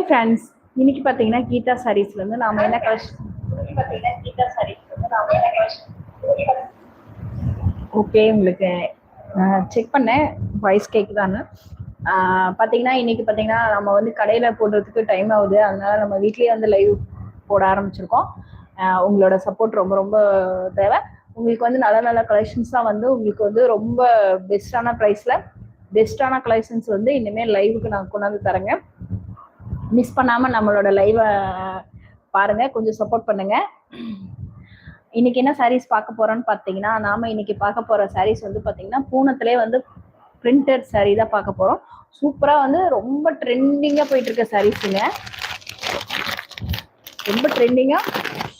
Hi friends இன்னைக்கு பார்த்தீங்கன்னா கீதா சாரீஸ்ல இருந்து நாம என்ன கலெக்ஷன் கீதா சாரீஸ்ல என்ன கலெக்ஷன் ஓகே உங்களுக்கு செக் பண்ணேன் வாய்ஸ் கேட்குதான்னு பார்த்தீங்கன்னா இன்னைக்கு பார்த்தீங்கன்னா நம்ம வந்து கடையில் போடுறதுக்கு டைம் ஆகுது. அதனால நம்ம வீட்லேயே வந்து லைவ் போட ஆரம்பிச்சிருக்கோம். உங்களோட சப்போர்ட் ரொம்ப ரொம்ப தேவை. உங்களுக்கு வந்து நல்ல நல்ல கலெக்ஷன்ஸ் தான் வந்து உங்களுக்கு வந்து ரொம்ப பெஸ்டான ப்ரைஸில் பெஸ்டான கலெக்ஷன்ஸ் வந்து இனிமேல் லைவுக்கு நான் கொண்டாந்து தரேங்க. மிஸ் பண்ணாமல் நம்மளோட லைவை பாருங்க. கொஞ்சம் சப்போர்ட் பண்ணுங்க. இன்னைக்கு என்ன சாரீஸ் பார்க்க போறோம்னு பார்த்தீங்கன்னா நாம இன்னைக்கு பார்க்க போற சாரீஸ் வந்து பார்த்தீங்கன்னா பூனத்திலே வந்து பிரிண்டட் சாரீ தான் பார்க்க போறோம். சூப்பரா வந்து ரொம்ப ட்ரெண்டிங்கா போயிட்டு இருக்க சாரீஸுங்க ரொம்ப ட்ரெண்டிங்கா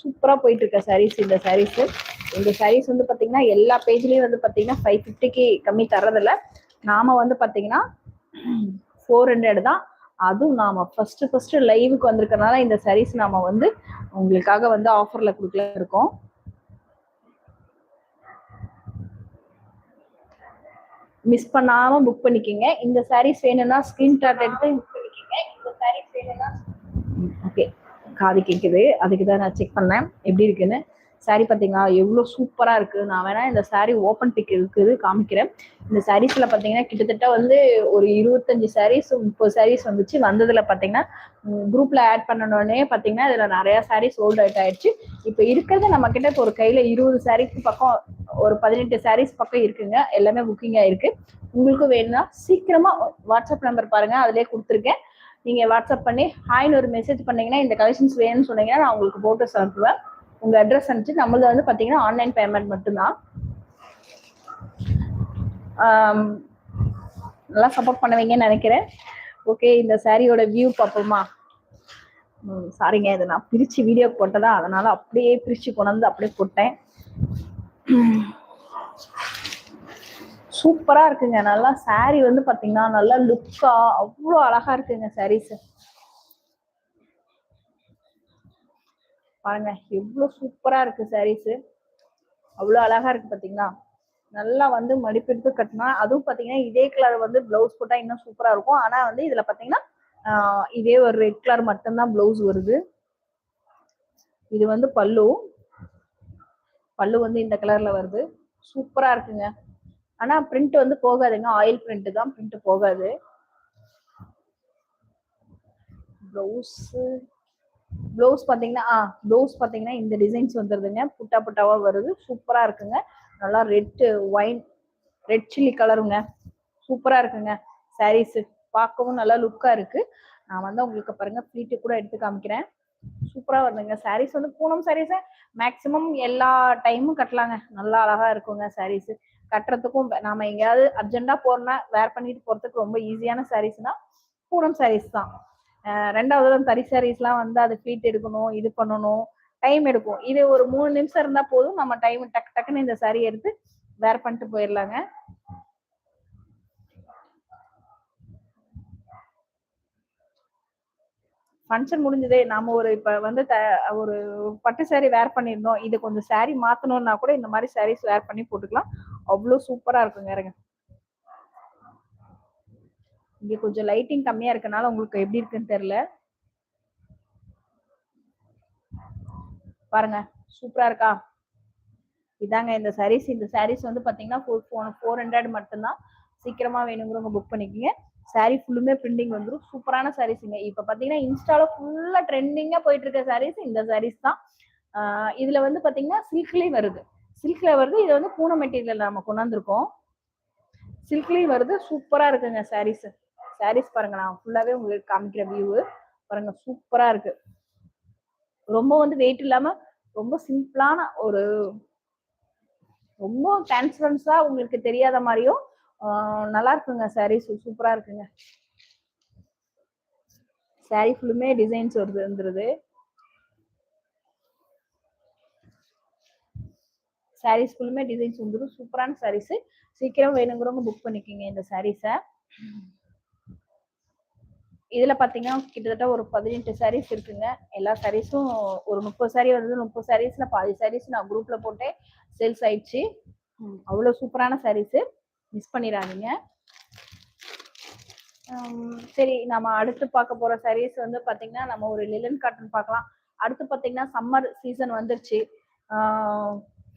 சூப்பரா போயிட்டு இருக்க சாரீஸ் இந்த சாரீஸ் இந்த சாரீஸ் வந்து பாத்தீங்கன்னா எல்லா பேஜ்லயும் வந்து பாத்தீங்கன்னா ஃபைவ் ஃபிஃப்டிக்கு கம்மி தர்றதில்ல. நாம வந்து பாத்தீங்கன்னா ஃபோர் ஹண்ட்ரட் தான் அதுவும் நாம ஃபர்ஸ்ட் ஃபர்ஸ்ட் லைவுக்கு வந்திருக்கறனால இந்த சாரீஸ் நாம வந்து உங்களுக்காக வந்து ஆஃபர்ல கொடுக்கல இருக்கோம். மிஸ் பண்ணாம புக் பண்ணிக்கோங்க. இந்த சாரீஸ் வேணும்னா ஸ்கிரீன்ஷாட் எடுத்து புக் பண்ணிக்கோங்க. இந்த சாரீஸ் வேணும்னா ஓகே காது கேட்குது அதுக்கு தான் நான் செக் பண்ணேன். எப்படி இருக்குன்னு? சாரி பார்த்தீங்களா எவ்வளோ சூப்பராக இருக்குது நான் வேணால் இந்த சாரீ ஓப்பன் பிக் இருக்குது காமிக்கிறேன். இந்த சாரீஸில் பார்த்தீங்கன்னா கிட்டத்தட்ட வந்து ஒரு இருபத்தஞ்சி சாரீஸ் முப்பது சாரீஸ் வந்துச்சு. வந்ததில் பார்த்தீங்கன்னா குரூப்பில் ஆட் பண்ணணுன்னே பார்த்தீங்கன்னா இதில் நிறையா சாரீஸ் சோல்ட் அவுட் ஆயிடுச்சு. இப்போ இருக்கிறது நம்மக்கிட்ட இப்போ ஒரு கையில் இருபது சாரீஸ்க்கு பக்கம் ஒரு பதினெட்டு சாரீஸ் பக்கம் இருக்குங்க. எல்லாமே புக்கிங் ஆகிருக்கு உங்களுக்கும் வேணும்னா சீக்கிரமாக வாட்ஸ்அப் நம்பர் பாருங்கள் அதிலே கொடுத்துருக்கேன். நீங்கள் வாட்ஸ்அப் பண்ணி ஹாய்னு ஒரு மெசேஜ் பண்ணீங்கன்னா இந்த கலெக்ஷன்ஸ் வேணும்னு சொன்னீங்கன்னா நான் உங்களுக்கு ஃபோட்டோஸ் அனுப்புவேன். உங்க அட்ரஸ் அனுப்பிச்சு நம்மளது வந்து பாத்தீங்கன்னா ஆன்லைன் பேமெண்ட் மட்டும்தான். நல்லா சப்போர்ட் பண்ணுவீங்கன்னு நினைக்கிறேன். ஓகே இந்த சாரியோட வியூ பார்ப்போமா? சாரிங்க இதை நான் பிரிச்சு வீடியோ போட்டதா? அதனால அப்படியே பிரிச்சு கொண்டாந்து அப்படியே போட்டேன். சூப்பரா இருக்குங்க. நல்லா சாரி வந்து பாத்தீங்கன்னா நல்லா லுக்கா அவ்வளோ அழகா இருக்குங்க சாரீஸ் பாருங்க எவ்வளவு சூப்பரா இருக்கு சாரீஸ் அவ்வளோ அழகா இருக்கு பாத்தீங்களா? நல்லா வந்து மடிப்பெடுத்து கட்டினா அதுவும் பாத்தீங்கன்னா இதே கலர் வந்து பிளவுஸ் போட்டா இன்னும் சூப்பரா இருக்கும். ஆனா வந்து இதுல பாத்தீங்கன்னா இதே ஒரு ரெட் கலர் மட்டும்தான் பிளவுஸ் வருது. இது வந்து பல்லு. பல்லு வந்து இந்த கலர்ல வருது. சூப்பரா இருக்குங்க. ஆனா பிரிண்ட் வந்து போகாதுங்க. ஆயில் பிரிண்ட் தான் பிரிண்ட் போகாது. ப்ளவுஸ் ப்ளவுஸ் பார்த்தீங்கன்னா ஆ ப்ளவுஸ் பார்த்தீங்கன்னா இந்த டிசைன்ஸ் வந்துருதுங்க. புட்டா புட்டாவாக வருது. சூப்பராக இருக்குங்க. நல்லா ரெட்டு ஒயின் ரெட் சில்லி கலருங்க. சூப்பராக இருக்குங்க. சாரீஸ் பார்க்கவும் நல்லா லுக்காக இருக்குது நான் வந்து உங்களுக்கு பாருங்க ப்ளீட்டு கூட எடுத்து காமிக்கிறேன். சூப்பராக வருதுங்க. சாரீஸ் வந்து பூனம் சாரீஸை மேக்ஸிமம் எல்லா டைமும் கட்டலாங்க. நல்லா அழகாக இருக்குங்க சாரீஸ் கட்டுறதுக்கும் நாம் எங்கேயாவது அர்ஜென்ட்டாக போகிறோம்னா வேர் பண்ணிட்டு போகிறதுக்கு ரொம்ப ஈஸியான சாரீஸ்னால் பூனம் சாரீஸ் தான். ரெண்டாவது ரெண்டாவது தறி சாரீஸ்லாம் வந்து அது ஃபீட் எடுக்கணும் இது பண்ணணும் டைம் எடுக்கும். இது ஒரு மூணு நிமிஷம் இருந்தா போதும். நம்ம டைம் டக்கு டக்குன்னு இந்த சாரி எடுத்து வேர் பண்ணிட்டு போயிடலாங்க. ஃபங்க்ஷன் முடிஞ்சதே நாம ஒரு இப்ப வந்து த- ஒரு பட்டு சாரி வேர் பண்ணியிருந்தோம். இது கொஞ்சம் சாரி மாத்தணும்னா கூட இந்த மாதிரி சாரீஸ் வேர் பண்ணி போட்டுக்கலாம். அவ்வளோ சூப்பரா இருக்குங்க இருங்க. இங்க கொஞ்சம் லைட்டிங் கம்மியா இருக்கனால உங்களுக்கு எப்படி இருக்குன்னு தெரியல. பாருங்க சூப்பரா இருக்கா? இதாங்க இந்த சாரீஸ் இந்த சாரீஸ் வந்து பாத்தீங்கன்னா ஃபோர் ஃபோர் ஹண்ட்ரட் மட்டும்தான் சீக்கிரமா வேணுங்கிறவங்க புக் பண்ணிக்கோங்க. saree ஃபுல்லுமே பிரிண்டிங் வந்துடும் சூப்பரான சாரீஸுங்க இப்ப பாத்தீங்கன்னா இன்ஸ்டால ஃபுல்லா ட்ரெண்டிங்கா போயிட்டு இருக்க சாரீஸ் இந்த சாரீஸ் தான். இதில் இதுல வந்து பாத்தீங்கன்னா சில்க்லயும் வருது. சில்க்ல வருது. இது வந்து பூனை மெட்டீரியல் நம்ம கொண்டாந்துருக்கோம். சில்க்லயும் வருது. சூப்பரா இருக்குங்க sarees. சாரீஸ் பாருங்க நான் ஃபுல்லாவே உங்களுக்கு காமிக்கிற வியூ பாருங்க சூப்பரா இருக்கு. ரொம்ப வந்து வெயிட் இல்லாம ரொம்ப சிம்பிளான ஒரு ரொம்ப டிரான்ஸ்பரன்ஸா உங்களுக்கு தெரியாத மாதிரியும் நல்லா இருக்குங்க சாரீஸ் சூப்பரா இருக்குங்க. Saree ஃபுல்லுமே டிசைன்ஸ் வருது வந்துருது. சாரீஸ் ஃபுல்லுமே டிசைன்ஸ் வந்துடும் சூப்பரான சாரீஸ் சீக்கிரம் வேணுங்கிறவங்க புக் பண்ணிக்கோங்க இந்த சாரீஸை இதுல பாத்தீங்கன்னா கிட்டத்தட்ட ஒரு பதினெட்டு சாரீஸ் இருக்குங்க. எல்லா சாரீஸும் ஒரு முப்பது சாரீ வந்து முப்பது சாரீஸ்ல பாதி சாரீஸ் நான் குரூப்ல போட்டே சேல்ஸ் ஆயிடுச்சு. அவ்வளோ அவ்வளவு சூப்பரான சாரீஸ் மிஸ் பண்ணிடாதீங்க. சரி நம்ம அடுத்து பார்க்க போற சாரீஸ் வந்து பாத்தீங்கன்னா நம்ம ஒரு லிலன் காட்டன் பார்க்கலாம். அடுத்து பாத்தீங்கன்னா சம்மர் சீசன் வந்துருச்சு.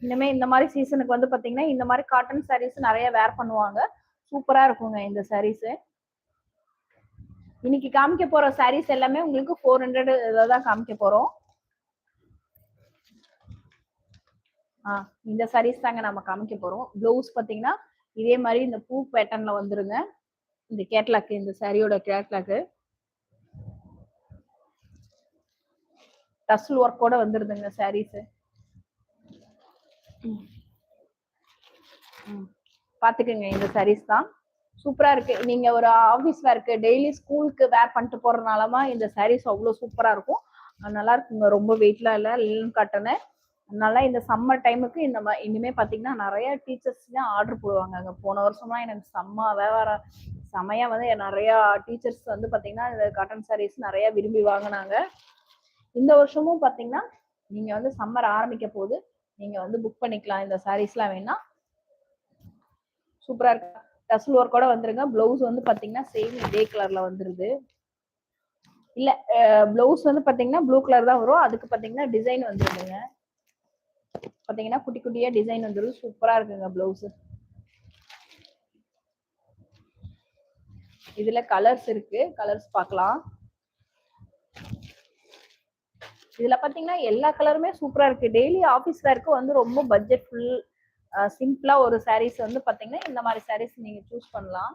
இனிமே இந்த மாதிரி சீசனுக்கு வந்து பாத்தீங்கன்னா இந்த மாதிரி காட்டன் சாரீஸ் நிறைய வேர் பண்ணுவாங்க. சூப்பரா இருக்குங்க இந்த sarees. இன்னைக்கு காமிக்க போற சாரீஸ் எல்லாமே உங்களுக்கு ஃபோர் ஹண்ட்ரட் தான் காமிக்க போறோம். ஆ இந்த சாரீஸ் தாங்க நம்ம காமிக்க போறோம். ப்ளவுஸ் பாத்தீங்கன்னா இதே மாதிரி இந்த பூ பேட்டர்ன்ல வந்துருங்க. இந்த கேட்லாக் இந்த சாரியோட கேட்லாக் டஸ்ல் ஒர்க்கோட வந்துருதுங்க சாரீஸ் பாத்துக்கங்க இந்த சாரீஸ் தான். சூப்பரா இருக்கு. நீங்க ஒரு ஆபீஸ் வேர்க்கு டெய்லி ஸ்கூலுக்கு வேர் பண்ணிட்டு போறதுனாலமா இந்த சாரீஸ் அவ்வளவு சூப்பரா இருக்கும். நல்லா இருக்குங்க. ரொம்ப வெயிட்லாம் இல்ல லிலன் காட்டனு அதனால இந்த சம்மர் டைமுக்கு இந்த மா- இனிமே பாத்தீங்கன்னா நிறைய டீச்சர்ஸ் தான் ஆர்டர் போடுவாங்க. அங்க போன வருஷமா எனக்கு செம்ம வியாபாரம். செமையா வந்து நிறைய டீச்சர்ஸ் வந்து பாத்தீங்கன்னா இந்த காட்டன் சாரீஸ் நிறைய விரும்பி வாங்கினாங்க. இந்த வருஷமும் பாத்தீங்கன்னா நீங்க வந்து சம்மர் ஆரம்பிக்க போது நீங்க வந்து புக் பண்ணிக்கலாம். இந்த சாரீஸ்லாம் வேணா. சூப்பரா இருக்கு. டசல் ஒர்க்கோட வந்துருங்க. ப்ளவுஸ் வந்து பாத்தீங்கன்னா சேம் இதே கலர்ல வந்துருது. இல்ல ப்ளவுஸ் வந்து பாத்தீங்கன்னா ப்ளூ கலர் தான் வரும். அதுக்கு பாத்தீங்கன்னா டிசைன் வந்துருதுங்க. பாத்தீங்கன்னா குட்டி குட்டியா டிசைன் வந்துரும் சூப்பரா இருக்குங்க பிளவுஸ் இதுல கலர்ஸ் இருக்கு. கலர்ஸ் பார்க்கலாம் இதுல பாத்தீங்கன்னா எல்லா கலருமே சூப்பரா இருக்கு. டெய்லி ஆபீஸ் வேர்க்கு வந்து ரொம்ப பட்ஜெட் ஃபுல் சிம்பிளா ஒரு சாரீஸ் வந்து பாத்தீங்கன்னா இந்த மாதிரி சாரீஸ் நீங்க சூஸ் பண்ணலாம்.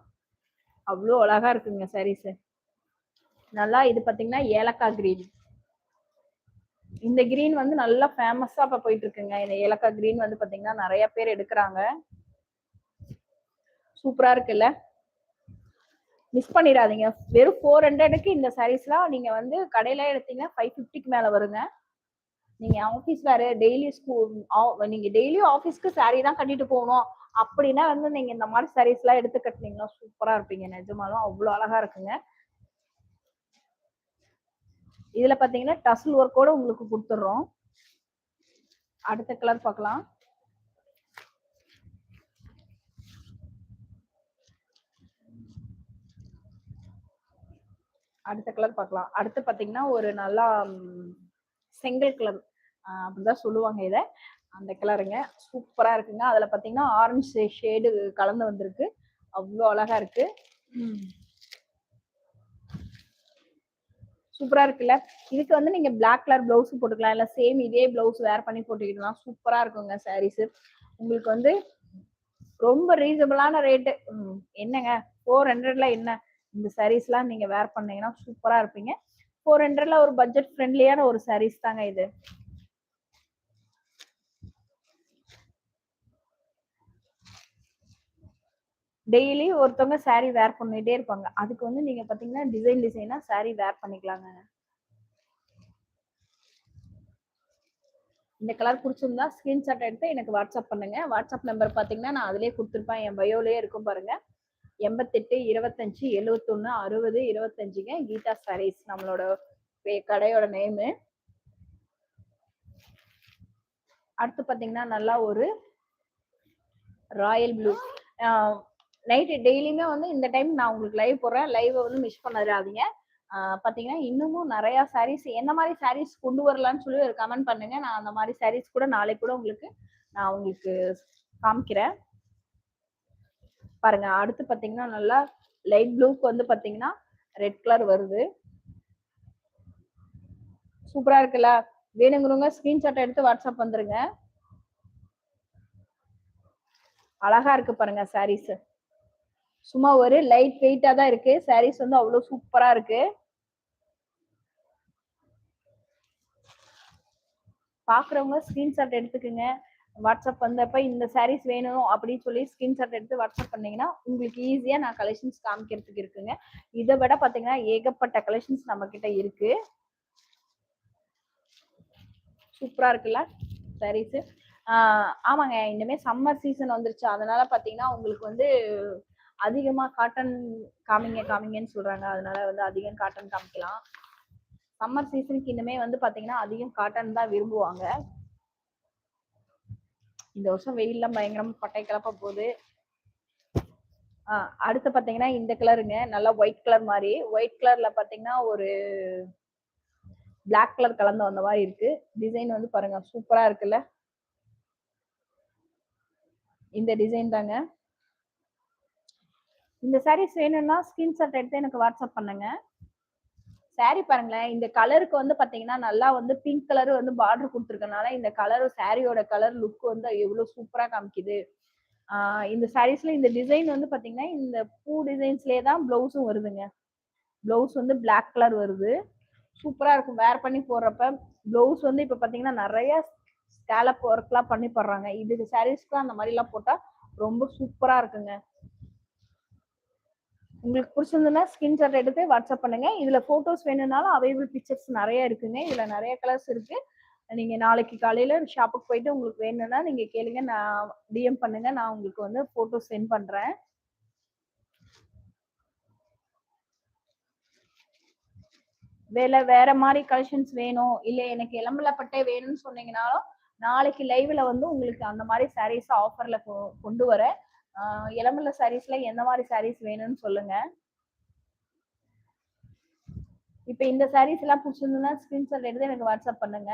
அவ்வளோ அழகா இருக்குங்க சாரீஸ் நல்லா இது பாத்தீங்கன்னா ஏலக்காய் கிரீன் இந்த கிரீன் வந்து நல்லா ஃபேமஸா இப்ப போயிட்டு இருக்குங்க இந்த ஏலக்காய் கிரீன் வந்து பாத்தீங்கன்னா நிறைய பேர் எடுக்கிறாங்க. சூப்பரா இருக்குல்ல? மிஸ் பண்ணிடாதீங்க. வெறும் ஃபோர் ஹண்ட்ரடுக்கு இந்த சாரீஸ்லாம் நீங்க வந்து கடையில எடுத்தீங்கன்னா ஃபைவ் ஃபிஃப்டிக்கு மேல வருங்க. நீங்க ஆஃபீஸ் வேற டெய்லி ஸ்கூல் நீங்க டெய்லியும் ஆஃபீஸ்க்கு saree தான் கட்டிட்டு போகணும். அப்படின்னா வந்து நீங்க இந்த மாதிரி சாரீஸ் எல்லாம் எடுத்து கட்டினீங்கன்னா சூப்பரா இருப்பீங்க. நிஜமாலும் அவ்வளவு அழகா இருக்குங்க. இதுல பாத்தீங்கன்னா டசல் ஒர்க்கோட உங்களுக்கு கொடுத்துடுறோம். அடுத்த கலர் பார்க்கலாம். அடுத்த கலர் பார்க்கலாம். அடுத்து பாத்தீங்கன்னா ஒரு நல்லா செங்கல் கலர் அப்படிதான் சொல்லுவாங்க இதை. அந்த கலருங்க. சூப்பரா இருக்குங்க. அதுல பாத்தீங்கன்னா ஆரஞ்சு ஷேடு கலந்து வந்திருக்கு. அவ்வளோ அழகா இருக்கு. சூப்பரா இருக்குல்ல? இதுக்கு வந்து நீங்க பிளாக் கலர் பிளவுஸ் போட்டுக்கலாம். இல்ல சேம் இதே பிளவுஸ் வேர் பண்ணி போட்டுக்கிடலாம் சூப்பரா இருக்குங்க சாரீஸ் உங்களுக்கு வந்து ரொம்ப ரீசனபிளான ரேட்டு என்னங்க? ஃபோர் ஹண்ட்ரட்ல என்ன? இந்த சாரீஸ்லாம் நீங்க வேர் பண்ணீங்கன்னா சூப்பரா இருப்பீங்க. ஃபோர் ஹண்ட்ரட்ல ஒரு பட்ஜெட் ஃப்ரெண்ட்லியான ஒரு சாரீஸ் தாங்க இது. டெய்லி ஒருத்தவங்க சாரீ வேர் பண்ணிட்டே இருப்பாங்க. அதுக்கு வந்து நீங்க பாத்தீங்கன்னா டிசைன் டிசைனா சாரீ வேர் பண்ணிக்கலாங்க. இந்த கலர் பிடிச்சிருந்தா ஸ்கிரீன்ஷாட் எடுத்து எனக்கு வாட்ஸ்அப் பண்ணுங்க. வாட்ஸ்அப் நம்பர் பாத்தீங்கன்னா நான் அதிலே கொடுத்துருப்பேன். என் பயோலயே இருக்கும் பாருங்க. எண்பத்தெட்டு இருபத்தஞ்சு எழுவத்தொன்னு அறுபது இருபத்தஞ்சுங்க. கீதா சாரீஸ் நம்மளோட கடையோட நேமு அடுத்து பாத்தீங்கன்னா நல்லா ஒரு ராயல் ப்ளூ நைட்டு டெய்லியுமே வந்து இந்த டைம் நான் உங்களுக்கு லைவ் போடுறேன். லைவை வந்து மிஸ் பண்ணாதீங்க. பார்த்தீங்கன்னா இன்னமும் நிறைய சாரீஸ் என்ன மாதிரி சாரீஸ் கொண்டு வரலான்னு சொல்லி ஒரு கமெண்ட் பண்ணுங்க. நான் அந்த மாதிரி சாரீஸ் கூட நாளைக்கு கூட உங்களுக்கு நான் உங்களுக்கு காமிக்கிறேன். பாருங்க அடுத்து பார்த்தீங்கன்னா நல்லா லைட் ப்ளூக்கு வந்து பார்த்தீங்கன்னா ரெட் கலர் வருது. சூப்பரா இருக்குல்ல? வேணுங்கிறவங்க ஸ்கிரீன்ஷாட் எடுத்து வாட்ஸ்அப் வந்துருங்க. அழகா இருக்கு பாருங்க சாரீஸ் சும்மா ஒரு லைட் வெயிட்டா தான் இருக்கு. சாரீஸ் வந்து அவ்வளவு சூப்பரா இருக்கு. பாக்குறவங்க ஸ்கிரீன்ஷாட் எடுத்துக்கோங்க. வாட்ஸ்அப் வந்தப்ப இந்த சாரீஸ் வேணும் அப்படின்னு சொல்லி ஸ்கிரீன்ஷாட் எடுத்து வாட்ஸ்அப் பண்ணீங்கன்னா உங்களுக்கு ஈஸியா நான் கலெக்ஷன்ஸ் காமிக்கிறதுக்கு இருக்குங்க. இதை விட பாத்தீங்கன்னா ஏகப்பட்ட கலெக்ஷன்ஸ் நம்ம கிட்ட இருக்கு சூப்பரா இருக்குல்ல சாரீஸ் ஆமாங்க. இனிமேல் சம்மர் சீசன் வந்துருச்சு. அதனால பாத்தீங்கன்னா உங்களுக்கு வந்து அதிகமா காட்டன் காமிங்க காமிங்கன்னு சொல்றாங்க. அதனால வந்து அதிகம் காட்டன் காமிக்கலாம். சம்மர் சீசனுக்கு இனிமே வந்து பாத்தீங்கன்னா அதிகம் காட்டன் தான் விரும்புவாங்க. இந்த வருஷம் வெயில்லாம் பயங்கரமா பட்டை கிளப்ப போகுது. அடுத்து பாத்தீங்கன்னா இந்த கலருங்க நல்லா ஒயிட் கலர் மாதிரி. ஒயிட் கலர்ல பாத்தீங்கன்னா ஒரு பிளாக் கலர் கலந்து வந்த மாதிரி இருக்கு. டிசைன் வந்து பாருங்க சூப்பரா இருக்குல்ல. இந்த டிசைன் தாங்க. இந்த சாரீஸ் வேணும்னா ஸ்கிரீன்ஷாட் எடுத்து எனக்கு வாட்ஸ்அப் பண்ணுங்க. சாரி பாருங்களேன் இந்த கலருக்கு வந்து பாத்தீங்கன்னா நல்லா வந்து பிங்க் கலர் வந்து பார்டர் கொடுத்துருக்கனால இந்த கலர் சாரியோட கலர் லுக் வந்து எவ்வளவு சூப்பரா காமிக்குது. இந்த சாரீஸ்ல இந்த டிசைன் வந்து பாத்தீங்கன்னா இந்த பூ டிசைன்ஸ்லயே தான் பிளவுஸும் வருதுங்க. பிளவுஸ் வந்து பிளாக் கலர் வருது. சூப்பரா இருக்கும். வேர் பண்ணி போடுறப்ப பிளவுஸ் வந்து இப்ப பாத்தீங்கன்னா நிறைய ஸ்கேலப் ஒர்க்லாம் பண்ணி போடுறாங்க. இது சாரீஸ்க்கு அந்த மாதிரி எல்லாம் போட்டா ரொம்ப சூப்பரா இருக்குங்க. உங்களுக்கு பிடிச்சிருந்ததுன்னா ஸ்கிரீன்ஷாட் எடுத்து வாட்ஸ்அப் பண்ணுங்க. இதுல போட்டோஸ் வேணும்னாலும் அவைலபிள் பிக்சர்ஸ் நிறைய இருக்குங்க. இதுல நிறைய கலர்ஸ் இருக்கு. நீங்க நாளைக்கு காலையில ஷாப்புக்கு போயிட்டு உங்களுக்கு வேணும்னா நீங்க கேளுங்க. நான் டிஎம் பண்ணுங்க. நான் உங்களுக்கு வந்து போட்டோ சென்ட் பண்றேன். வேலை வேற மாதிரி கலெக்ஷன்ஸ் வேணும். இல்ல எனக்கு இளம்பலப்பட்டே வேணும்னு சொன்னீங்கனாலும் நாளைக்கு லைவ்ல வந்து உங்களுக்கு அந்த மாதிரி சாரீஸ் ஆஃபர்ல கொண்டு வரேன். இளம்பல சாரீஸ்ல எந்த மாதிரி சாரீஸ் வேணும்னு சொல்லுங்க. இப்ப இந்த சாரீஸ் எல்லாம் பிடிச்சிருந்ததுன்னா ஸ்கிரீன்ஷாட் எடுத்து எனக்கு வாட்ஸ்அப் பண்ணுங்க.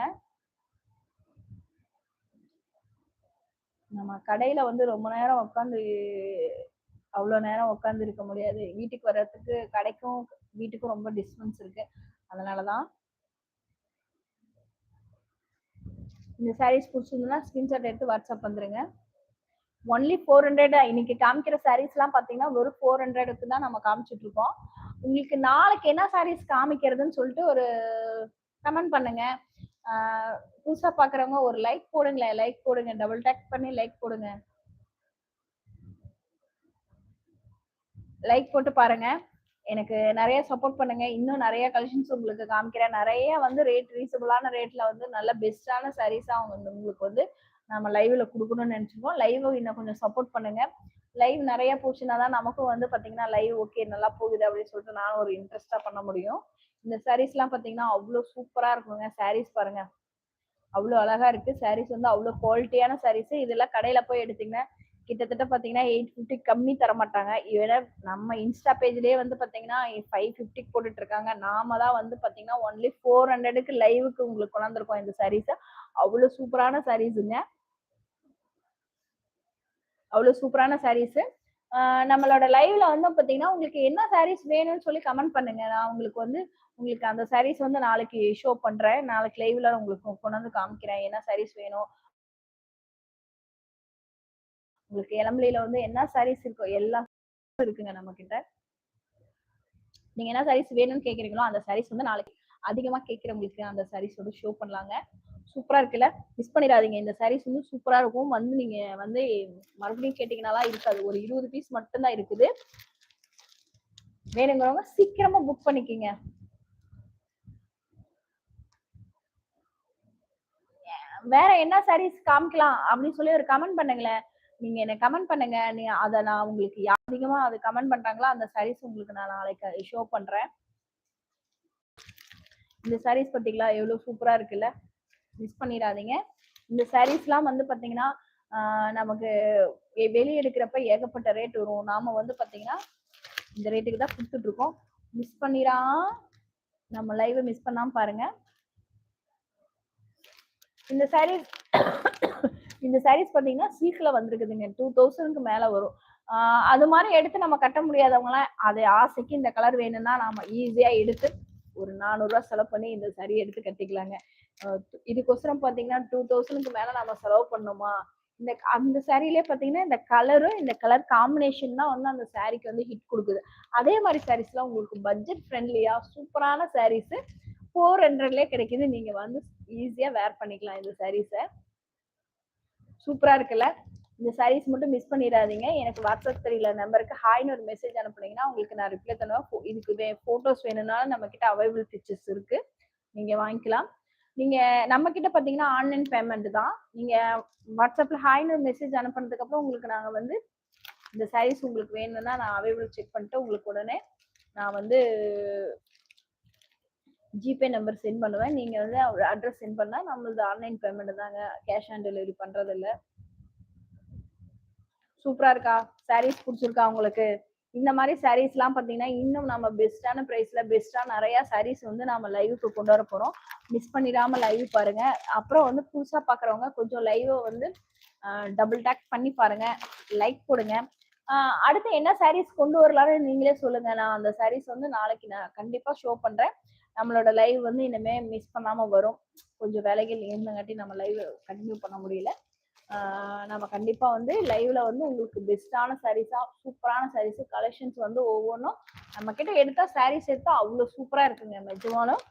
நம்ம கடையில வந்து ரொம்ப நேரம் உட்காந்து அவ்வளோ நேரம் உட்காந்து இருக்க முடியாது. வீட்டுக்கு வர்றதுக்கு கடைக்கும் வீட்டுக்கும் ரொம்ப டிஸ்டன்ஸ் இருக்கு. அதனாலதான் இந்த சாரீஸ் பிடிச்சிருந்ததுன்னா ஸ்கிரீன்ஷாட் எடுத்து வாட்ஸ்அப் வந்துருங்க. ஒன்லி ஃபோர் ஹண்ட்ரட் இன்னைக்கு காமிக்கிற சாரீஸ் எல்லாம் பாத்தீங்கன்னா ஒரு ஃபோர் ஹண்ட்ரடுக்கு தான் நம்ம காமிச்சிட்டு இருக்கோம். உங்களுக்கு நாளைக்கு என்ன சாரீஸ் காமிக்கிறதுன்னு சொல்லிட்டு ஒரு கமெண்ட் பண்ணுங்க. புதுசா பாக்குறவங்க ஒரு லைக் போடுங்களேன். லைக் போடுங்க. டபுள் டேக் பண்ணி லைக் போடுங்க. லைக் போட்டு பாருங்க. எனக்கு நிறைய சப்போர்ட் பண்ணுங்க. இன்னும் நிறைய கலெக்ஷன்ஸ் உங்களுக்கு காமிக்கிறேன். நிறைய வந்து ரேட் ரீசபிளான ரேட்ல வந்து நல்ல பெஸ்டான சாரீஸா அவங்க உங்களுக்கு வந்து நம்ம லைவ்ல கொடுக்கணும்னு நினைச்சிருக்கோம். லைவ் இன்னும் கொஞ்சம் சப்போர்ட் பண்ணுங்க. லைவ் நிறைய போச்சுன்னா தான் நமக்கும் வந்து பாத்தீங்கன்னா லைவ் ஓகே நல்லா போகுது அப்படின்னு சொல்லிட்டு நான் ஒரு இன்ட்ரெஸ்டா பண்ண முடியும். இந்த சாரீஸ் எல்லாம் பாத்தீங்கன்னா அவ்வளவு சூப்பரா இருக்குங்க. சாரீஸ் பாருங்க. அவ்வளவு அழகா இருக்கு. சாரீஸ் வந்து அவ்வளவு குவாலிட்டியான சாரீஸ் இதெல்லாம் கடையில போய் எடுத்தீங்கன்னா கிட்டத்தட்ட பாத்தீங்கன்னா எயிட் ஃபிஃப்டி கம்மி தர மாட்டாங்க இவன நம்ம இன்ஸ்டா பேஜ்லயே வந்து பாத்தீங்கன்னா ஃபைவ் ஃபிஃப்டிக்கு போட்டுட்டு இருக்காங்க. நாம தான் வந்து பாத்தீங்கன்னா ஒன்லி ஃபோர் ஹண்ட்ரடுக்கு லைவுக்கு உங்களுக்கு கொண்டாந்துருக்கோம் இந்த சாரீஸ் அவ்வளவு சூப்பரான சாரீஸுங்க அவ்வளவு சூப்பரான சாரீஸ் நம்மளோட லைவ்ல வந்து பாத்தீங்கன்னா உங்களுக்கு என்ன சாரீஸ் வேணும்னு சொல்லி கமெண்ட் பண்ணுங்க. நான் உங்களுக்கு வந்து உங்களுக்கு அந்த சாரீஸ் வந்து நாளைக்கு ஷோ பண்றேன். நாளைக்கு லைவ்ல உங்களுக்கு கொண்டு வந்து காமிக்கிறேன். என்ன சாரீஸ் வேணும்? உங்களுக்கு இளம்பிலையில வந்து என்ன சாரீஸ் இருக்கோ எல்லாம் இருக்குங்க நம்ம கிட்ட நீங்க என்ன சாரீஸ் வேணும்னு கேக்குறீங்களோ அந்த சாரீஸ் வந்து நாளைக்கு அதிகமா கேட்கிறவங்களுக்கு அந்த சாரீஸ் வந்து ஷோ பண்ணலாங்க. சூப்பரா இருக்குல்ல? மிஸ் பண்ணிடாதீங்க. இந்த சாரீஸ் வந்து சூப்பரா இருக்கும். வந்து நீங்க வந்து மறுபடியும் கேட்டீங்கன்னாலாம் இருக்காது. ஒரு இருபது பீஸ் மட்டும்தான் இருக்குது. வேணுங்கிறவங்க சீக்கிரமா புக் பண்ணிக்கிங்க. வேற என்ன சாரீஸ் காமிக்கலாம் அப்படின்னு சொல்லி ஒரு கமெண்ட் பண்ணுங்களேன். நீங்க என்ன கமெண்ட் பண்ணுங்க. நீ அதை நான் உங்களுக்கு அதிகமா அது கமெண்ட் பண்றாங்களோ அந்த சாரீஸ் உங்களுக்கு நான் நாளைக்கு ஷோ பண்றேன். இந்த சாரீஸ் பார்த்தீங்களா எவ்வளவு சூப்பரா இருக்குல்ல? மிஸ் பண்ணிடாதீங்க. இந்த சாரீஸ்லாம் வந்து பாத்தீங்கன்னா நமக்கு வெளியே எடுக்கிறப்ப ஏகப்பட்ட ரேட் வரும். நாம வந்து பாத்தீங்கன்னா இந்த ரேட்டுக்கு தான் கொடுத்துட்டு இருக்கோம். மிஸ் பண்ணிடா. நம்ம லைவ் மிஸ் பண்ணாம பாருங்க. இந்த சாரீஸ் இந்த சாரீஸ் பாத்தீங்கன்னா சீக்ல வந்திருக்குதுங்க. டூ தௌசண்ட்க்கு மேல வரும். அது மாதிரி எடுத்து நம்ம கட்ட முடியாதவங்களாம் அது ஆசைக்கு இந்த கலர் வேணும்னா நாம ஈஸியா எடுத்து ஒரு நானூறுரூவா செலவு பண்ணி இந்த சரி எடுத்து கட்டிக்கலாங்க. இதுக்கொசரம் பாத்தீங்கன்னா டூ தௌசண்ட்க்கு மேல நம்ம செலவு பண்ணோமா? இந்த அந்த சாரிலே பாத்தீங்கன்னா இந்த கலரும் இந்த கலர் காம்பினேஷன் தான் வந்து அந்த சாரிக்கு வந்து ஹிட் கொடுக்குது. அதே மாதிரி சாரீஸ் எல்லாம் உங்களுக்கு பட்ஜெட் ஃப்ரெண்ட்லியா சூப்பரான சாரீஸ் ஃபோர் ஹண்ட்ரட்லேயே கிடைக்குது. நீங்க வந்து ஈஸியா வேர் பண்ணிக்கலாம் இந்த சாரீஸை சூப்பரா இருக்குல்ல? இந்த சாரீஸ் மட்டும் மிஸ் பண்ணிடாதீங்க. எனக்கு வாட்ஸ்அப் தெரியல. நம்பருக்கு ஹாய்னு ஒரு மெசேஜ் அனுப்புனீங்கன்னா உங்களுக்கு நான் ரிப்ளை தருவேன். இதுக்கு போட்டோஸ் வேணும்னாலும் நம்ம கிட்ட அவைலபிள் பிக்சர்ஸ் இருக்கு. நீங்க வாங்கிக்கலாம். நீங்க நம்ம கிட்ட பாத்தீங்கன்னா ஆன்லைன் பேமெண்ட் தான். நீங்க வாட்ஸ்அப்ல ஹாய்னு ஒரு மெசேஜ் அனுப்புனதுக்கு அப்புறம் உங்களுக்கு நாங்க வந்து இந்த சாரீஸ் உங்களுக்கு வேணும்னா நான் அவைலபிள் செக் பண்ணிட்டு உங்களுக்கு உடனே நான் வந்து ஜிபே நம்பர் சென்ட் பண்ணுவேன். நீங்க வந்து அட்ரஸ் சென்ட் பண்ணா நம்மளது ஆன்லைன் பேமெண்ட் தாங்க. கேஷ் ஆன் டெலிவரி பண்றது இல்ல சூப்பரா இருக்கா? சாரீஸ் பிடிச்சிருக்கா உங்களுக்கு? இந்த மாதிரி sarees எல்லாம் பாத்தீங்கன்னா இன்னும் நம்ம பெஸ்டான பிரைஸ்ல பெஸ்டா நிறைய சாரீஸ் வந்து நம்ம லைவுக்கு கொண்டு வர போறோம். மிஸ் பண்ணிடாம லைவ் பாருங்க. அப்புறம் வந்து புதுசா பாக்குறவங்க கொஞ்சம் லைவை வந்து டபுள் டேக் பண்ணி பாருங்க. லைக் போடுங்க. அடுத்து என்ன சாரீஸ் கொண்டு வரலாம்னு நீங்களே சொல்லுங்க. நான் அந்த சாரீஸ் வந்து நாளைக்கு நான் கண்டிப்பா ஷோ பண்றேன். நம்மளோட லைவ் வந்து இனிமே மிஸ் பண்ணாம வரும். கொஞ்சம் வேலைகள் இருந்தங்காட்டி நம்ம லைவ் கண்டினியூ பண்ண முடியல. நம்ம கண்டிப்பா வந்து லைவ்ல வந்து உங்களுக்கு பெஸ்டான சாரீஸா சூப்பரான சாரீஸ் கலெக்ஷன்ஸ் வந்து ஒவ்வொன்றும் நம்ம கிட்ட எடுத்தா சாரீஸ் எடுத்தா அவ்வளவு சூப்பரா இருக்குங்க நிஜமாலும்.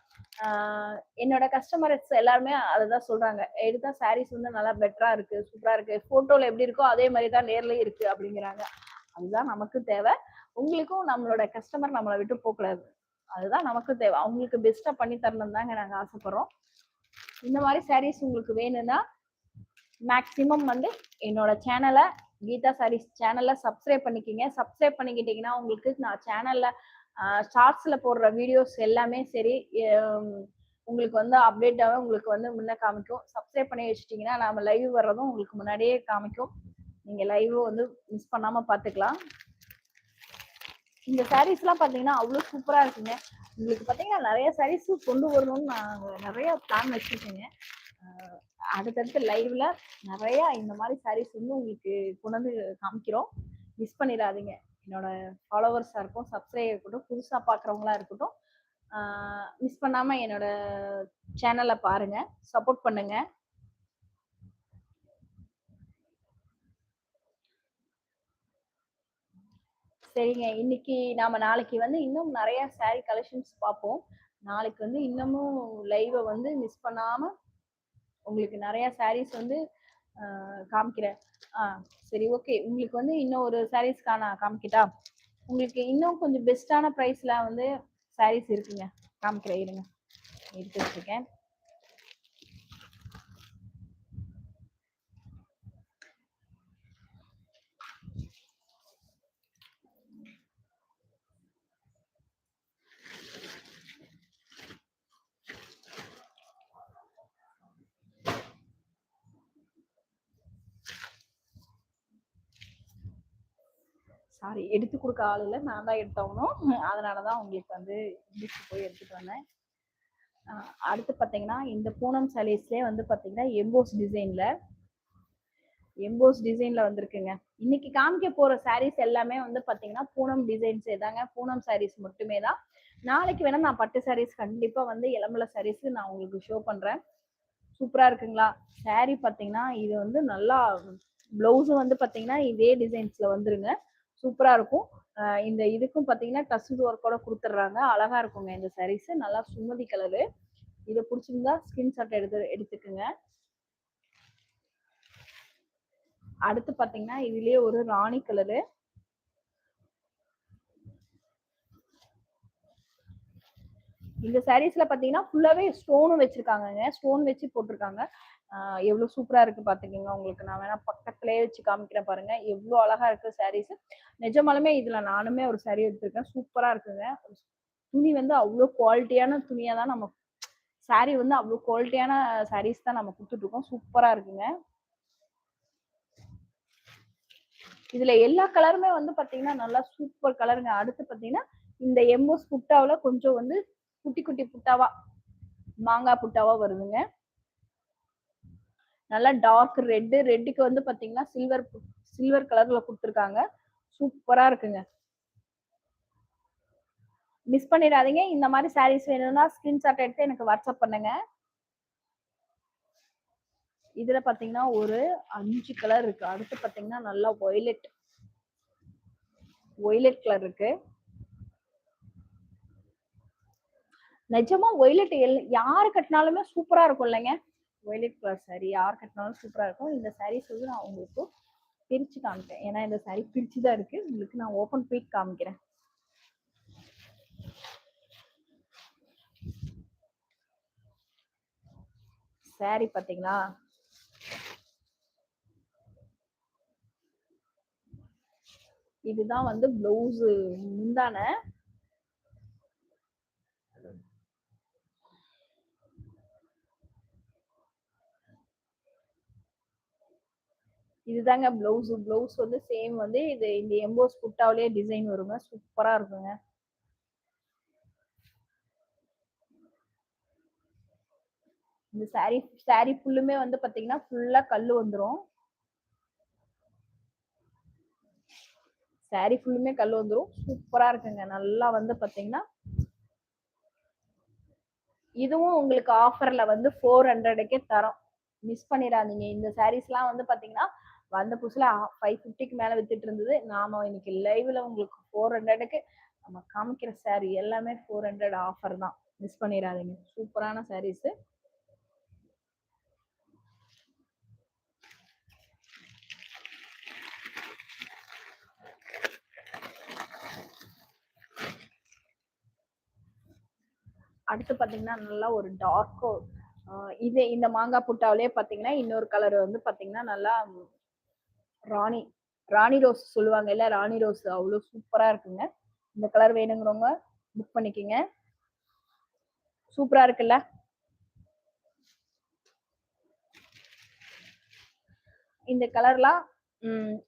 என்னோட கஸ்டமர்ஸ் எல்லாருமே அதுதான் சொல்றாங்க. எடுத்தா சாரீஸ் வந்து நல்லா பெட்டரா இருக்கு சூப்பரா இருக்கு. போட்டோல எப்படி இருக்கோ அதே மாதிரி தான் நேர்லயும் இருக்கு அப்படிங்கிறாங்க. அதுதான் நமக்கு தேவை. உங்களுக்கும் நம்மளோட கஸ்டமர் நம்மளை விட்டு போகக்கூடாது. அதுதான் நமக்கு தேவை. அவங்களுக்கு பெஸ்டா பண்ணி தரணும் தாங்க நாங்க ஆசைப்படுறோம். இந்த மாதிரி சாரீஸ் உங்களுக்கு வேணும்னா மேக்சிமம் வந்து என்னோட சேனலை கீதா சாரீஸ் சேனலை சப்ஸ்கிரைப் பண்ணிக்கிங்க. சப்ஸ்கிரைப் பண்ணிக்கிட்டீங்கன்னா உங்களுக்கு நான் சேனல்ல ஷார்ட்ஸ்ல போடுற வீடியோஸ் எல்லாமே சரி உங்களுக்கு வந்து அப்டேட்டாக உங்களுக்கு வந்து முன்னே காமிக்கும். சப்ஸ்கிரைப் பண்ணி வச்சுட்டீங்கன்னா நாம லைவ் வர்றதும் உங்களுக்கு முன்னாடியே காமிக்கும். நீங்க லைவ் வந்து மிஸ் பண்ணாம பாத்துக்கலாம். இந்த சாரீஸ் எல்லாம் பாத்தீங்கன்னா அவ்வளவு சூப்பரா இருக்குங்க. உங்களுக்கு பாத்தீங்கன்னா நிறைய சாரீஸ் கொண்டு வரணும்னு நாங்க நிறைய பிளான் வச்சிருக்கேங்க. அடுத்தடுத்து அடுத்தடுத்த லைவ்ல நிறைய இந்த மாதிரி சாரீஸ் வந்து உங்களுக்கு கொண்டு வந்து காமிக்கிறோம். மிஸ் பண்ணிடாதீங்க. என்னோட ஃபாலோவர்ஸா இருக்கும் சப்ஸ்கிரைபர் இருக்கட்டும் புதுசா பாக்குறவங்களா இருக்கட்டும் மிஸ் பண்ணாம என்னோட சேனலை பாருங்க சப்போர்ட் பண்ணுங்க. சரிங்க. இன்னைக்கு நாம நாளைக்கு வந்து இன்னும் நிறைய சாரி கலெக்ஷன்ஸ் பார்ப்போம். நாளைக்கு வந்து இன்னமும் லைவை வந்து மிஸ் பண்ணாம உங்களுக்கு நிறைய சாரீஸ் வந்து காமிக்கிறேன். ஆ சரி ஓகே உங்களுக்கு வந்து இன்னும் ஒரு sarees காண காமிக்கிட்டா? உங்களுக்கு இன்னும் கொஞ்சம் பெஸ்டான ப்ரைஸ்ல வந்து சாரீஸ் இருக்குங்க. காமிக்கிறேன் இருங்க. எடுத்து வச்சிருக்கேன். சாரி எடுத்து கொடுக்க ஆள் இல்லை. நான் தான் எடுத்தாகணும் அதனாலதான் உங்களுக்கு வந்து இங்கிலீஷ் போய் எடுத்துட்டு வந்தேன். அடுத்து பாத்தீங்கன்னா இந்த பூனம் சாரீஸ்லயே வந்து பாத்தீங்கன்னா எம்போஸ் டிசைன்ல எம்போஸ் டிசைன்ல வந்திருக்குங்க. இன்னைக்கு காமிக்க போற சாரீஸ் எல்லாமே வந்து பாத்தீங்கன்னா பூனம் டிசைன்ஸே தாங்க பூனம் சாரீஸ் மட்டுமே தான். நாளைக்கு வேணா நான் பட்டு சாரீஸ் கண்டிப்பா வந்து இளம்பல சாரீஸ் நான் உங்களுக்கு ஷோ பண்றேன். சூப்பரா இருக்குங்களா? saree பாத்தீங்கன்னா இது வந்து நல்லா பிளவுஸ் வந்து பாத்தீங்கன்னா இதே டிசைன்ஸ்ல வந்துருங்க. சூப்பராக இருக்கும். இந்த இதுக்கும் பார்த்தீங்கன்னா டஸ்ட் ஒர்க்கோட கொடுத்துட்றாங்க அழகா இருக்குங்க இந்த sarees. நல்லா சுமதி கலரு. இதை பிடிச்சிருந்தா ஸ்கிரீன்ஷாட் எடுத்து எடுத்துக்குங்க. அடுத்து பார்த்தீங்கன்னா இதுலயே ஒரு ராணி கலரு. இந்த சாரீஸ்ல பாத்தீங்கன்னா ஃபுல்லாவே ஸ்டோனும் வச்சிருக்காங்கங்க. ஸ்டோன் வச்சு போட்டிருக்காங்க. எவ்வளோ சூப்பராக இருக்குது பார்த்துக்கிங்க உங்களுக்கு நான் வேணால் பக்கத்துலேயே வச்சு காமிக்கிறேன் பாருங்கள் எவ்வளோ அழகாக இருக்குது சாரீஸ் நிஜமாலுமே இதில் நானுமே ஒரு சாரீ எடுத்திருக்கேன். சூப்பராக இருக்குங்க. துணி வந்து அவ்வளோ குவாலிட்டியான துணியாக தான் நம்ம சாரீ வந்து அவ்வளோ குவாலிட்டியான சாரீஸ் தான் நம்ம கொடுத்துட்ருக்கோம் சூப்பராக இருக்குங்க. இதுல எல்லா கலருமே வந்து பாத்தீங்கன்னா நல்லா சூப்பர் கலருங்க அடுத்து பாத்தீங்கன்னா இந்த எம்போஸ் புட்டாவில் கொஞ்சம் வந்து குட்டி குட்டி புட்டாவா மாங்காய் புட்டாவா வருதுங்க. நல்லா டார்க் ரெட்டு ரெட்டுக்கு வந்து பாத்தீங்கன்னா சில்வர் சில்வர் கலர்ல கொடுத்துருக்காங்க. சூப்பரா இருக்குங்க. மிஸ் பண்ணிடாதீங்க. இந்த மாதிரி சாரீஸ் வேணும்னா ஸ்கிரீன்ஷாட் எடுத்து எனக்கு வாட்ஸ்அப் பண்ணுங்க. இதுல பாத்தீங்கன்னா ஒரு அஞ்சு கலர் இருக்கு. அடுத்து பாத்தீங்கன்னா நல்லா ஒய்லெட் ஒய்லெட் கலர் இருக்கு. நிஜமா ஒய்லெட் எல் யாரு கட்டினாலுமே சூப்பரா இருக்கும் இல்லைங்க வயலட் கலர் சாரீ யார் கட்டினாலும் சூப்பராக இருக்கும். இந்த சாரீஸ் வந்து நான் உங்களுக்கு பிரித்து காமிப்பேன் ஏன்னா இந்த சாரீ பிரித்து தான் இருக்கு. உங்களுக்கு நான் ஓப்பன் பீக் காமிக்கிறேன். சாரி பார்த்தீங்களா? இதுதான் வந்து பிளவுஸ் முந்தான இதுதாங்க பிளவுஸ் பிளவுஸ் வந்து சேம் வந்து இது இந்த எம்போஸ் புட்டாவிலேயே டிசைன் வருங்க. சூப்பரா இருக்குங்க. இந்த சாரி சாரி ஃபுல்லுமே வந்து பாத்தீங்கன்னா ஃபுல்லா கல் வந்துரும். சாரி ஃபுல்லுமே கல் வந்துரும். சூப்பரா இருக்குங்க. நல்லா வந்து பாத்தீங்கன்னா இதுவும் உங்களுக்கு ஆஃபர்ல வந்து ஃபோர் ஹண்ட்ரடுக்கே தரோம். மிஸ் பண்ணிடாதீங்க. இந்த சாரீஸ்லாம் வந்து பாத்தீங்கன்னா வந்த புதுசுல ஃபைவ் ஃபிஃப்டிக்கு மேல வித்துட்டு இருந்தது. நாம இன்னைக்கு லைவ்ல உங்களுக்கு ஃபோர் ஹண்ட்ரடுக்கு நம்ம காமிக்கிற saree எல்லாமே ஃபோர் ஹண்ட்ரட் ஆஃபர் தான். மிஸ் பண்ணிடாதீங்க. சூப்பரான சாரீஸ் அடுத்து பாத்தீங்கன்னா நல்லா ஒரு டார்க்கோ இது இந்த மாங்காய் புட்டாவிலே பாத்தீங்கன்னா இன்னொரு கலர் வந்து பாத்தீங்கன்னா நல்லா ராணி ராணி ரோஸ் சொல்லுவாங்க இல்ல ராணி ரோஸ் அவ்வளவு சூப்பரா இருக்குங்க. இந்த கலர் வேணுங்கிறவங்க புக் பண்ணிக்கோங்க. சூப்பரா இருக்குல்ல? இந்த கலர்லாம்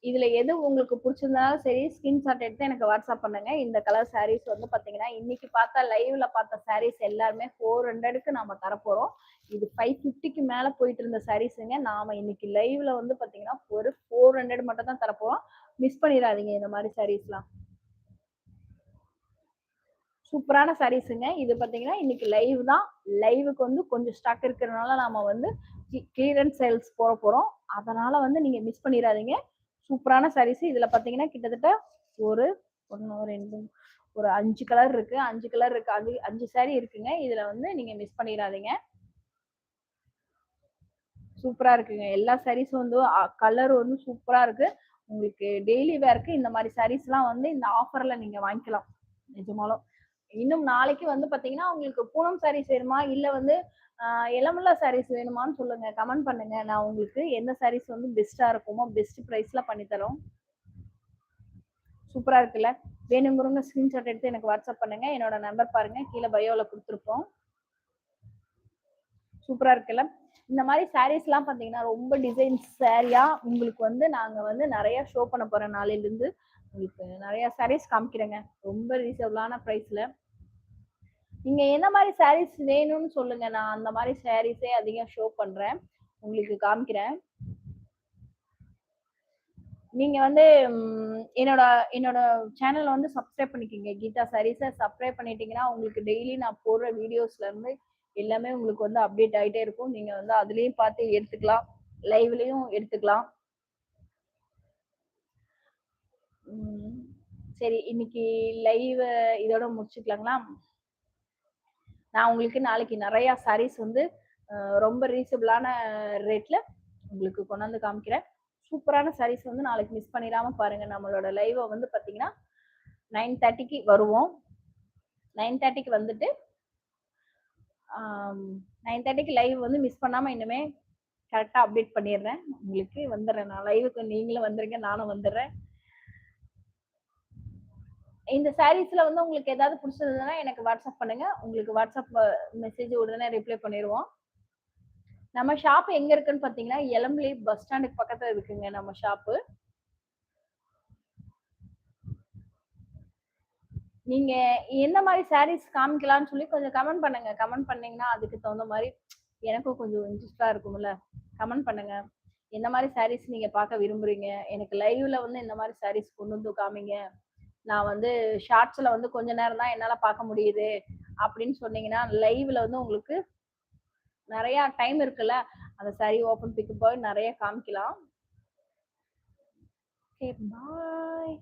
இதுல எது உங்களுக்கு பிடிச்சிருந்தாலும் சரி ஸ்கிரீன்ஷாட் எடுத்து எனக்கு வாட்ஸ்அப் பண்ணுங்க. இந்த கலர் சாரீஸ் வந்து பாத்தீங்கன்னா இன்னைக்கு பார்த்தா லைவ்ல பார்த்த சாரீஸ் எல்லாருமே ஃபோர் ஹண்ட்ரடுக்கு நாம தரப்போறோம். இது ஃபைவ் ஃபிஃப்டிக்கு மேல போயிட்டு இருந்த சாரீஸுங்க நாம இன்னைக்கு லைவ்ல வந்து பாத்தீங்கன்னா ஒரு ஃபோர் ஹண்ட்ரட் மட்டும் தான் தரப்போறோம். மிஸ் பண்ணிடாதீங்க இந்த மாதிரி சாரீஸ்லாம் சூப்பரான சாரீஸுங்க இது பார்த்தீங்கன்னா இன்னைக்கு லைவ் தான். லைவுக்கு வந்து கொஞ்சம் ஸ்டாக் இருக்கிறதுனால நாம வந்து கிளியரன்ஸ் சேல்ஸ் போக போறோம். அதனால வந்து நீங்க மிஸ் பண்ணிடாதீங்க. சூப்பரான சாரீஸ் இதுல பாத்தீங்கன்னா கிட்டத்தட்ட ஒரு ஒன்னு ரெண்டு ஒரு அஞ்சு கலர் இருக்கு. அஞ்சு கலர் இருக்கு. அஞ்சு அஞ்சு சாரீ இருக்குங்க. இதுல வந்து நீங்க மிஸ் பண்ணிடாதீங்க. சூப்பரா இருக்குங்க. எல்லா சாரீஸும் வந்து கலர் வந்து சூப்பரா இருக்கு. உங்களுக்கு டெய்லி வேர்க்கு இந்த மாதிரி சாரீஸ் எல்லாம் வந்து இந்த ஆஃபர்ல நீங்க வாங்கிக்கலாம். நிஜமாலும். இன்னும் நாளைக்கு வந்து பாத்தீங்கன்னா உங்களுக்கு பூனம் சாரீஸ் வேணுமா இல்ல வந்து இளமுள்ள சாரீஸ் வேணுமான்னு சொல்லுங்க. கமெண்ட் பண்ணுங்க. நான் உங்களுக்கு எந்த சாரீஸ் வந்து பெஸ்டா இருக்குமோ பெஸ்ட் ப்ரைஸ்ல பண்ணித்தரோம் சூப்பரா இருக்குல்ல? வேணுங்கிறவங்க ஸ்கிரீன்ஷாட் எடுத்து எனக்கு வாட்ஸ்அப் பண்ணுங்க. என்னோட நம்பர் பாருங்க. கீழே பயோல கொடுத்துருப்போம். சூப்பரா இருக்குல்ல? இந்த மாதிரி சாரீஸ் எல்லாம் பாத்தீங்கன்னா ரொம்ப டிசைன் சாரியா உங்களுக்கு வந்து நாங்க வந்து நிறைய ஷோ பண்ண போற நாளையில இருந்து உங்களுக்கு நிறைய சாரீஸ் காமிக்கிறேங்க. ரொம்ப ரீசனபிளான பிரைஸ்ல நீங்க என்ன மாதிரி சாரீஸ் வேணும்னு சொல்லுங்க. நான் அந்த மாதிரி சாரீஸே அதிகம் ஷோ பண்றேன். உங்களுக்கு காமிக்கிறேன். நீங்க வந்து என்னோட என்னோட சேனலை வந்து சப்ஸ்கிரைப் பண்ணிக்கோங்க. கீதா சாரீஸை சப்ஸ்கிரைப் பண்ணிட்டீங்கன்னா உங்களுக்கு டெய்லி நான் போடுற வீடியோஸ்ல இருந்து எல்லாமே உங்களுக்கு வந்து அப்டேட் ஆகிட்டே இருக்கும். நீங்க வந்து அதுலயும் பார்த்து எடுத்துக்கலாம். லைவ்லயும் எடுத்துக்கலாம். சரி இன்னைக்கு லைவ் இதோட முடிச்சுக்கலாங்களா? நான் உங்களுக்கு நாளைக்கு நிறைய சாரீஸ் வந்து ரொம்ப ரீசபிளான ரேட்ல உங்களுக்கு கொண்டாந்து காமிக்கிறேன். சூப்பரான சாரீஸ் வந்து நாளைக்கு மிஸ் பண்ணிடாம பாருங்க. நம்மளோட லைவை வந்து பாத்தீங்கன்னா நைன் தேர்ட்டிக்கு வருவோம். நைன் தேர்ட்டிக்கு வந்துட்டு நைன் தேர்ட்டிக்கு லைவ் வந்து மிஸ் பண்ணாம இனிமே கரெக்டா அப்டேட் பண்ணிடுறேன். உங்களுக்கு வந்துடுறேன். நான் லைவுக்கு நீங்களும் வந்துருங்க நானும் வந்துடுறேன். இந்த சாரீஸ்ல வந்து உங்களுக்கு ஏதாவது பிடிச்சிருந்ததுன்னா எனக்கு வாட்ஸ்அப் பண்ணுங்க. உங்களுக்கு வாட்ஸ்அப் மெசேஜ் உடனே ரிப்ளை பண்ணிடுவோம். நம்ம ஷாப் எங்க இருக்குன்னு பாத்தீங்கன்னா எலம்பலி பஸ் ஸ்டாண்டுக்கு பக்கத்துல இருக்குங்க நம்ம ஷாப்பு நீங்க எந்த மாதிரி சாரீஸ் காமிக்கலாம்னு சொல்லி கொஞ்சம் கமெண்ட் பண்ணுங்க. கமெண்ட் பண்ணீங்கன்னா அதுக்கு தகுந்த மாதிரி எனக்கும் கொஞ்சம் இன்ட்ரெஸ்டா இருக்கும்ல. கமெண்ட் பண்ணுங்க. எந்த மாதிரி சாரீஸ் நீங்க பார்க்க விரும்புறீங்க? எனக்கு லைவ்ல வந்து இந்த மாதிரி சாரீஸ் கொண்டு வந்து காமிங்க. நான் வந்து ஷார்ட்ஸ்ல வந்து கொஞ்ச நேரம் தான் என்னால பார்க்க முடியுது அப்படின்னு சொன்னீங்கன்னா லைவ்ல வந்து உங்களுக்கு நிறைய டைம் இருக்குல்ல. அந்த சாரி ஓப்பன் பிக்கப் போய் நிறைய காமிக்கலாம். Okay bye